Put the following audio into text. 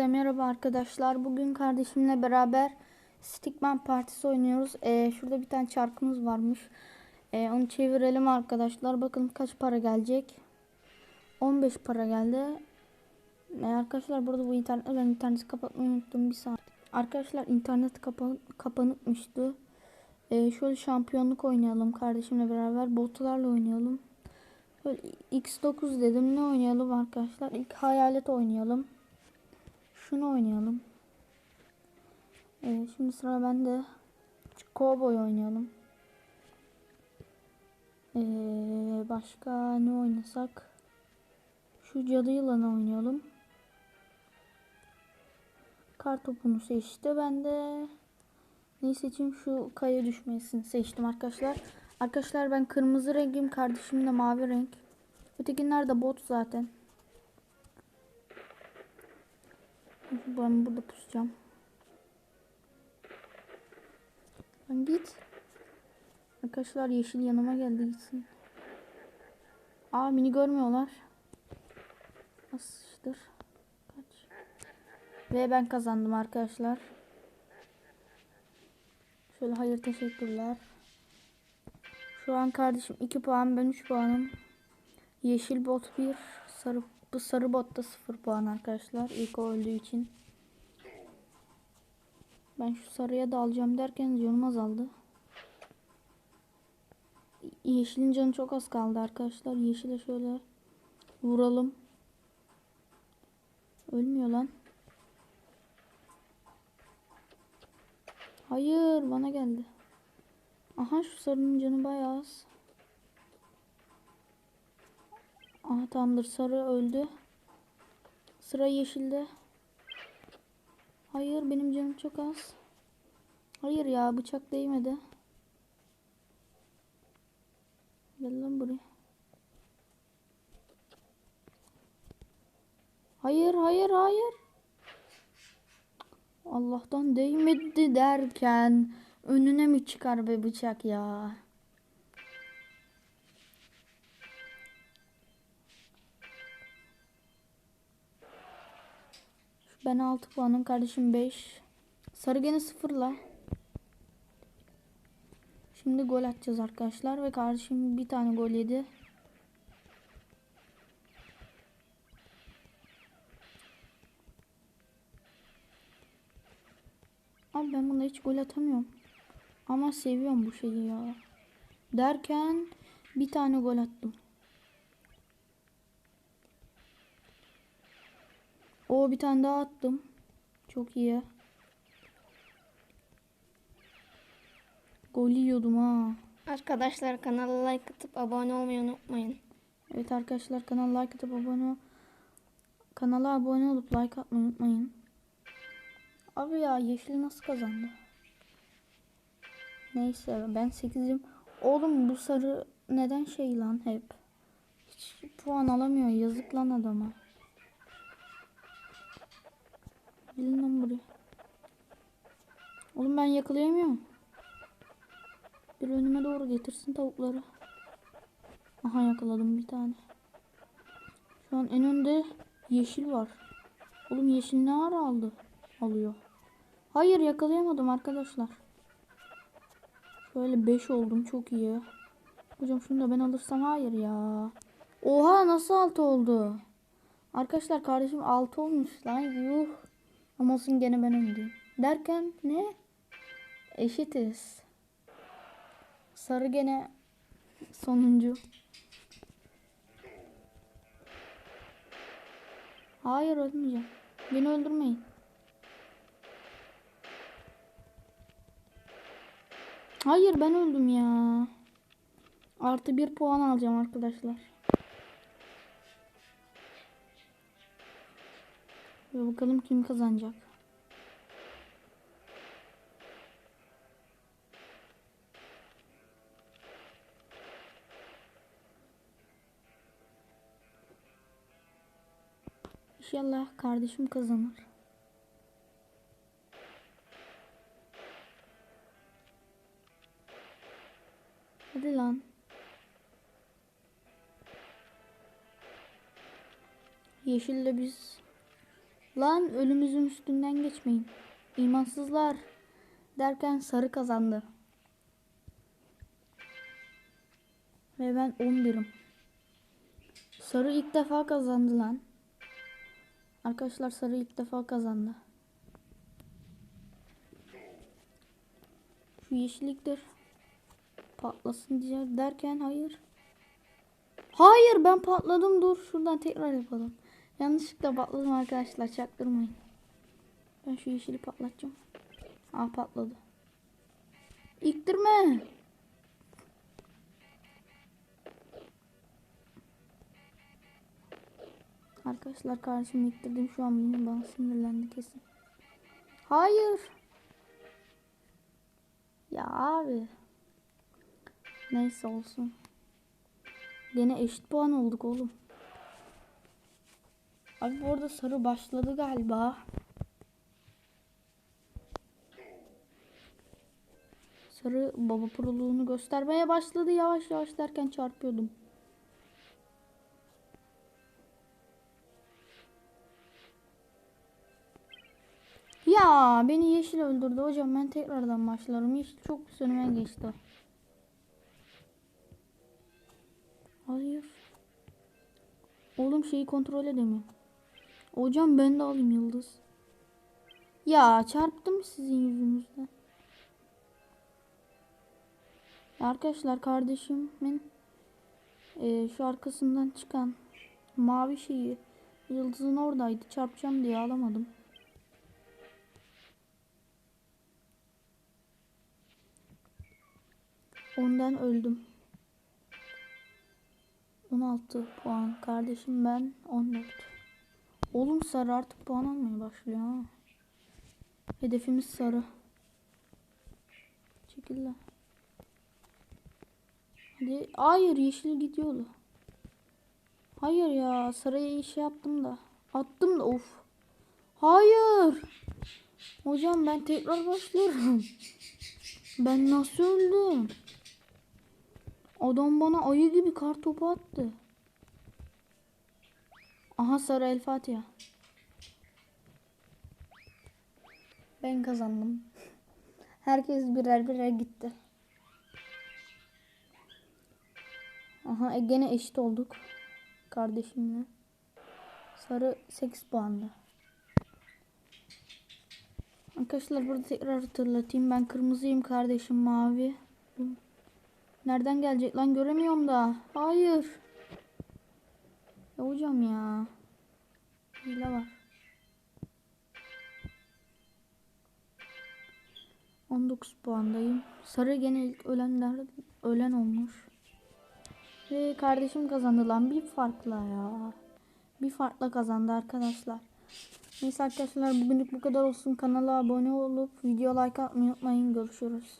Hepinize merhaba arkadaşlar. Bugün kardeşimle beraber Stickman Partisi oynuyoruz. Ee, şurada bir tane çarkımız varmış. Ee, onu çevirelim arkadaşlar. Bakın kaç para gelecek. 15 para geldi. Ee, arkadaşlar burada bu internet ben interneti kapatmayı unuttum bir saniye. Arkadaşlar internet kapan kapanıkmıştı. Ee, şöyle şampiyonluk oynayalım kardeşimle beraber. Botlarla oynayalım. Şöyle X9 dedim. Ne oynayalım arkadaşlar? İlk hayalet oynayalım. Şunu oynayalım. Evet, şimdi sıra bende. Cowboy oynayalım. Ee, başka ne oynasak? Şu cadı yılanı oynayalım. Kar topunu seçti. Ben de neyi seçeyim? Şu kaya düşmesini seçtim arkadaşlar. Arkadaşlar ben kırmızı rengim. Kardeşim de mavi renk. Ötekiler de bot zaten. Ben burada pusacağım. Lan git. Arkadaşlar yeşil yanıma geldi gitsin. Aa mini görmüyorlar. Nasıldır? Kaç? Ve ben kazandım arkadaşlar. Şöyle hayır teşekkürler. Şu an kardeşim 2 puan ben 3 puanım. Yeşil bot 1 sarı bu sarı botta 0 puan arkadaşlar. İlk o öldüğü için. Ben şu sarıya da alacağım derken canım azaldı. Yeşilin canı çok az kaldı arkadaşlar. Yeşile şöyle vuralım. Ölmüyor lan. Hayır bana geldi. Aha şu sarının canı bayağı az. Aha tamamdır sarı öldü. Sıra yeşilde. Hayır benim canım çok az. Hayır ya bıçak değmedi. Gel lan buraya. Hayır hayır hayır. Allah'tan değmedi derken önüne mi çıkar be bıçak ya? Ben 6 puanım kardeşim 5. Sarı gene sıfırla. Şimdi gol atacağız arkadaşlar ve kardeşim bir tane gol yedi. Abi ben bunda hiç gol atamıyorum. Ama seviyorum bu şeyi ya. Derken bir tane gol attım. O bir tane daha attım. Çok iyi. Gol yiyordum ha. Arkadaşlar kanala like atıp abone olmayı unutmayın. Evet arkadaşlar kanala like atıp abone kanala abone olup like atmayı unutmayın. Abi ya yeşil nasıl kazandı? Neyse ben 8'im. Oğlum bu sarı neden şey lan hep? Hiç puan alamıyor. Yazık lan adama. Gelin lan buraya. Oğlum ben yakalayamıyorum. Bir önüme doğru getirsin tavukları. Aha yakaladım bir tane. Şu an en önde yeşil var. Oğlum yeşil ne ara aldı? Alıyor. Hayır yakalayamadım arkadaşlar. Şöyle 5 oldum çok iyi. Hocam şunu da ben alırsam hayır ya. Oha nasıl 6 oldu? Arkadaşlar kardeşim 6 olmuş lan yuh. Ama olsun gene ben öndeyim. Derken ne? Eşitiz. Sarı gene sonuncu. Hayır ölmeyeceğim. Beni öldürmeyin. Hayır ben öldüm ya. Artı bir puan alacağım arkadaşlar. Ve bakalım kim kazanacak. İnşallah kardeşim kazanır. Hadi lan. Yeşille biz Lan ölümüzün üstünden geçmeyin. İmansızlar. Derken sarı kazandı. Ve ben 11'im. Sarı ilk defa kazandı lan. Arkadaşlar sarı ilk defa kazandı. Şu yeşilliktir. Patlasın diye derken hayır. Hayır ben patladım dur şuradan tekrar yapalım. Yanlışlıkla patladım arkadaşlar çaktırmayın. Ben şu yeşili patlatacağım. Aa patladı. İktirme. Arkadaşlar karşımı ittirdim şu an yine bana sinirlendi kesin. Hayır. Ya abi. Neyse olsun. Gene eşit puan olduk oğlum. Abi bu arada sarı başladı galiba. Sarı baba proluğunu göstermeye başladı yavaş yavaş derken çarpıyordum. Ya beni yeşil öldürdü hocam ben tekrardan başlarım. Yeşil çok önüme geçti. Hayır. Oğlum şeyi kontrol edemiyorum. Hocam ben de alayım yıldız. Ya çarptım sizin yüzünüzden. Arkadaşlar kardeşimin eee, şu arkasından çıkan mavi şeyi yıldızın oradaydı. Çarpacağım diye alamadım. Ondan öldüm. 16 puan. Kardeşim ben 14. Oğlum sarı artık puan almaya başlıyor ha. Hedefimiz sarı. Çekil lan. Hadi. Hayır yeşil gidiyordu. Hayır ya sarıya şey yaptım da. Attım da of. Hayır. Hocam ben tekrar başlıyorum. Ben nasıl öldüm? Adam bana ayı gibi kar topu attı. Aha sarı el Fatiha. Ben kazandım. Herkes birer birer gitti. Aha e, gene eşit olduk. Kardeşimle. Sarı 8 puanda. Arkadaşlar burada tekrar hatırlatayım. Ben kırmızıyım kardeşim mavi. Nereden gelecek lan göremiyorum da. Hayır. Ya hocam ya. Hile var. 19 puandayım. Sarı gene ilk ölenler ölen olmuş. Ve kardeşim kazandı lan bir farkla ya. Bir farkla kazandı arkadaşlar. Neyse arkadaşlar bugünlük bu kadar olsun. Kanala abone olup video like atmayı unutmayın. Görüşürüz.